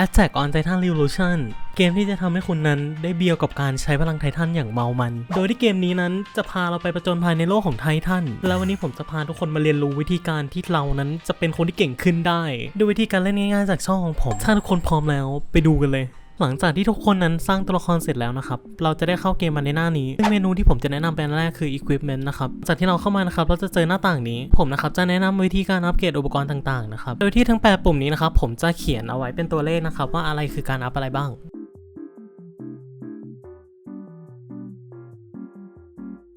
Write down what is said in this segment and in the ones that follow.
Attack on Titan Revolution เกมที่จะทำให้คุณนั้นได้เบียวกับการใช้พลังไททันอย่างเมามัน โดยที่เกมนี้นั้นจะพาเราไปประจนภัยในโลกของไททัน แล้ววันนี้ผมจะพาทุกคนมาเรียนรู้วิธีการที่เรานั้นจะเป็นคนที่เก่งขึ้นได้ ด้วยวิธีการเล่นง่ายๆจากช่องของผม ถ้าทุกคนพร้อมแล้วไปดูกันเลย หลังจากที่ทุกคนนั้นสร้างตัวละครเสร็จแล้วนะครับ เราจะได้เข้าเกมมาในหน้านี้ซึ่งเมนูที่ผมจะแนะนำเป็นแรกคือ equipment นะครับ จากที่เราเข้ามานะครับ เราจะเจอหน้าต่างนี้ ผมนะครับจะแนะนำวิธีการอัปเกรดอุปกรณ์ต่างๆนะครับ โดยที่ทั้งแปดปุ่มนี้นะครับ ผมจะเขียนเอาไว้เป็นตัวเลขนะครับว่าอะไรคือการอัปอะไรบ้าง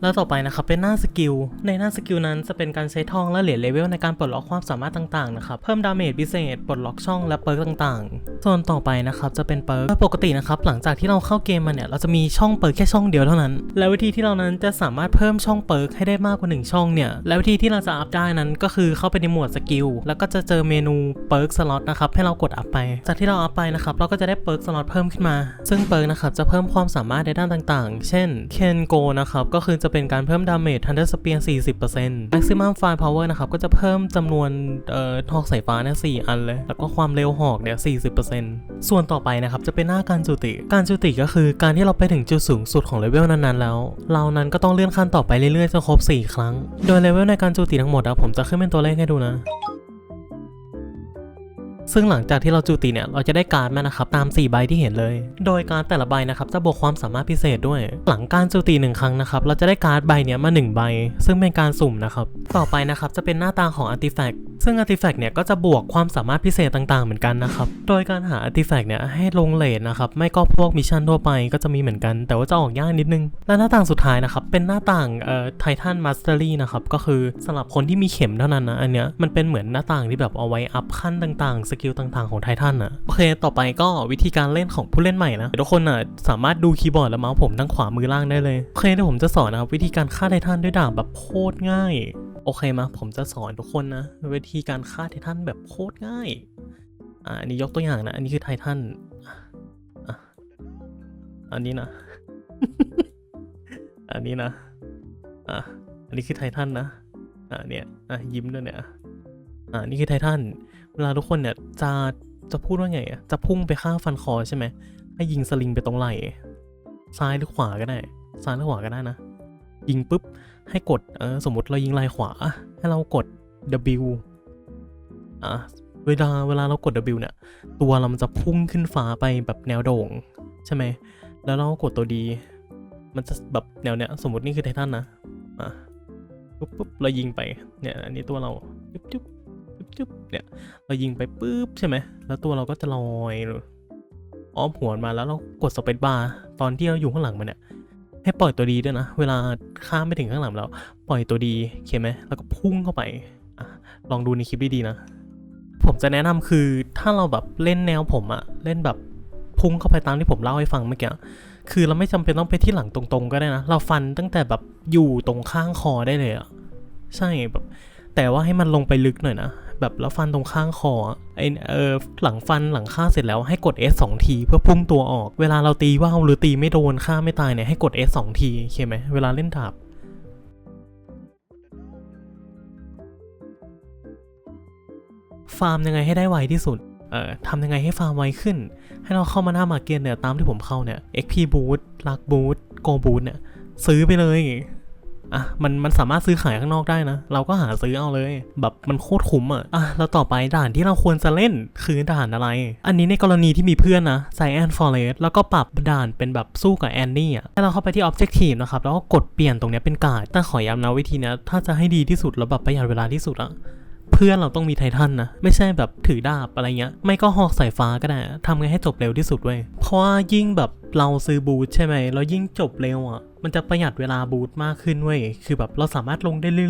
แล้วต่อไปนะครับเป็นหน้าสกิล ในหน้าสกิลนั้นจะเป็นการใช้ทองและเหรียญเลเวลในการปลดล็อกความสามารถต่างๆนะครับ เพิ่มดาเมจพิเศษ ปลดล็อกช่องและเปิร์กต่างๆ ส่วนต่อไปนะครับจะเป็นเปิร์กโดยปกตินะครับหลังจากที่เราเข้าเกมมาเนี่ยเราจะมีช่องเปิร์กแค่ช่องเดียวเท่านั้น แล้ววิธีที่เรานั้นจะสามารถเพิ่มช่องเปิร์กให้ได้มากกว่า 1 ช่องเนี่ย แล้ววิธีที่เราจะอัพได้นั้นก็คือเข้าไปในหมวดสกิล แล้วก็จะเจอเมนูเปิร์กสล็อตนะครับให้เรากดอัพไป จากที่เราอัพไปนะครับเราก็จะได้เปิร์กสล็อตเพิ่มขึ้นมา ซึ่งเปิร์กนะครับจะเพิ่มความสามารถในด้านต่างๆ เช่นเคนโกนะครับก็คือจะเป็นการเพิ่มดาเมจทันเดอร์สเปียร์40% Maximum Fire Power นะครับ ก็จะเพิ่มจำนวนเอ่อหอกสายฟ้าเนี่ย4อันเลย แล้วก็ความเร็วหอกเนี่ย40%ส่วนต่อไปนะครับ จะเป็นหน้าการจุติ การจุติก็คือการที่เราไปถึงจุดสูงสุดของเลเวลนั้นๆแล้ว เรานั้นก็ต้องเลื่อนขั้นต่อไปเรื่อยๆจนครบ 4 ครั้ง โดยเลเวลในการจุติทั้งหมดอะผมจะขึ้นเป็นตัวเลขให้ดูนะ ซึ่งหลังจากที่เราจุติเนี่ยเราจะได้การ์ดมานะครับตาม 4 ใบที่เห็นเลย โดยการ์ดแต่ละใบนะครับจะบวกความสามารถพิเศษด้วย หลังการจุติหนึ่งครั้งนะครับเราจะได้การ์ดใบเนี้ยมา 1 ใบ ซึ่งเป็นการสุ่มนะครับต่อไปนะครับจะเป็นหน้าตาของอาร์ติแฟกต์ซึ่งอาร์ติแฟกต์เนี่ยก็จะบวกความสามารถพิเศษต่างๆ เหมือนกันนะครับโดยการหาอาร์ติแฟกต์เนี่ยให้ลงเลทนะครับไม่ก็พวกมิชชั่นทั่วไปก็จะมีเหมือนกัน แต่ว่าจะออกยากนิดนึง และหน้าต่างสุดท้ายนะครับเป็นหน้าต่างเอ่อไททันมาสเตอรี่นะครับก็คือสำหรับคนที่มีเข็มเท่านั้นนะอันเนี้ยมันเป็นเหมือนหน้าต่างที่แบบเอาไว้อัพขั้นต่างๆสกิลต่างๆของไททันอะโอเค ต่อไปก็วิธีการเล่นของผู้เล่นใหม่นะทุกคนอะสามารถดูคีย์บอร์ดและเมาส์ผมทั้งขวามือล่างได้เลยโอเคเดี๋ยวผมจะสอนนะครับวิธีการฆ่าไททันด้วยดาบแบบโคตรง่าย โอเคมาผมจะสอนทุกคนนะวิธีการฆ่าไททันแบบโคตรง่ายอ่าอันนี้ยกตัวอย่างนะ อันนี้คือไททันอันนี้นะ อันนี้นะ อะ อันนี้คือไททันนะ อะเนี่ย อะยิ้มด้วยเนี่ย อะนี่คือไททันเวลาทุกคนเนี่ยจะจะพูดว่าไงอะจะพุ่งไปฆ่าฟันคอใช่ไหมให้ยิงสลิงไปตรงไหล่ซ้ายหรือขวาก็ได้ซ้ายหรือขวาก็ได้นะ ยิงปุ๊บให้กดเออสมมติเรายิงไหล่ขวา ให้เรากด W อะเวลาเวลาเรากด W เนี่ย ตัวเรามันจะพุ่งขึ้นฟ้าไปแบบแนวโด่ง ใช่ไหม แล้วเราก็กดตัวดี มันจะแบบแนวเนี้ย สมมตินี่คือไททันนะอะปุ๊บปุ๊บเรายิงไป เนี่ย อันนี้ตัวเรา จุ๊บจุ๊บ จุ๊บเนี่ยเรายิงไปปุ๊บใช่ไหมแล้วตัวเราก็จะลอยอ้อมหัวมาแล้วเรากดสเปซบาร์ตอนที่เราอยู่ข้างหลังมันเนี่ยให้ปล่อยตัวดีด้วยนะ เวลาข้ามไปถึงข้างหลังแล้วปล่อยตัวดีโอเคไหมแล้วก็พุ่งเข้าไปอลองดูในคลิปดีๆนะ ผมจะแนะนำคือถ้าเราแบบเล่นแนวผมอะเล่นแบบพุ่งเข้าไปตามที่ผมเล่าให้ฟังเมื่อกี้คือเราไม่จำเป็นต้องไปที่หลังตรงๆ ก็ได้นะ เราฟันตั้งแต่แบบอยู่ตรงข้างคอได้เลยอะใช่แบบ แต่ว่าให้มันลงไปลึกหน่อยนะ แบบแล้วฟันตรงข้างคอไอเออหลังฟันหลังฆ่าเสร็จแล้วให้กด S 2ทีเพื่อพุ่งตัวออก เวลาเราตีว่าวหรือตีไม่โดนฆ่าไม่ตายเนี่ยให้กด S 2ทีโอเคไหมเวลาเล่นดาบฟาร์มยังไงให้ได้ไวที่สุด เอ่อทำยังไงให้ฟาร์มไวขึ้น ให้เราเข้ามาหน้ามาเก็ตเนี่ย ตามที่ผมเข้าเนี่ย XP Boost Luck Boost Go Boost เนี่ย ซื้อไปเลย อะมันมันสามารถซื้อขายข้างนอกได้นะ เราก็หาซื้อเอาเลย แบบมันโคตรคุ้มอะอะแล้วต่อไปด่านที่เราควรจะเล่นคือด่านอะไร อันนี้ในกรณีที่มีเพื่อนนะไซแอนฟอเรสแล้วก็ปรับด่านเป็นแบบสู้กับแอนนี่อะให้เราเข้าไปที่ Objective นะครับ แล้วก็กดเปลี่ยนตรงนี้เป็นการ์ดแต่ขอย้ำนะวิธีนี้ถ้าจะให้ดีที่สุดแล้วแบบประหยัดเวลาที่สุดอะเพื่อนเราต้องมีไททันนะ ไม่ใช่แบบถือดาบอะไรเงี้ย ไม่ก็หอกสายฟ้าก็ได้ทำไงให้จบเร็วที่สุดเว้ยเพราะว่ายิ่งแบบเราซื้อบูทใช่ไหมแล้วยิ่งจบเร็วอะ มันจะประหยัดเวลาบูทมากขึ้นเว้ย คือแบบเราสามารถลงได้เรื่อย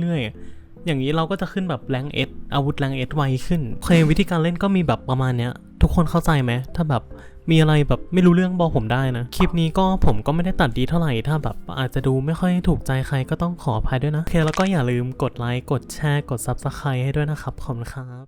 ๆเรื่อยๆอย่างนี้เราก็จะขึ้นแบบแรงเอสอาวุธแรงเอสไวขึ้นเควิธีการเล่นก็มีแบบประมาณเนี้ย ทุกคนเข้าใจไหม ถ้าแบบมีอะไรแบบไม่รู้เรื่องบอกผมได้นะ คลิปนี้ก็ผมก็ไม่ได้ตัดดีเท่าไหร่ ถ้าแบบอาจจะดูไม่ค่อยถูกใจใครก็ต้องขออภัยด้วยนะ โอเคแล้วก็อย่าลืมกดไลค์ กดแชร์ กด Subscribe ให้ด้วยนะครับ ขอบคุณครับ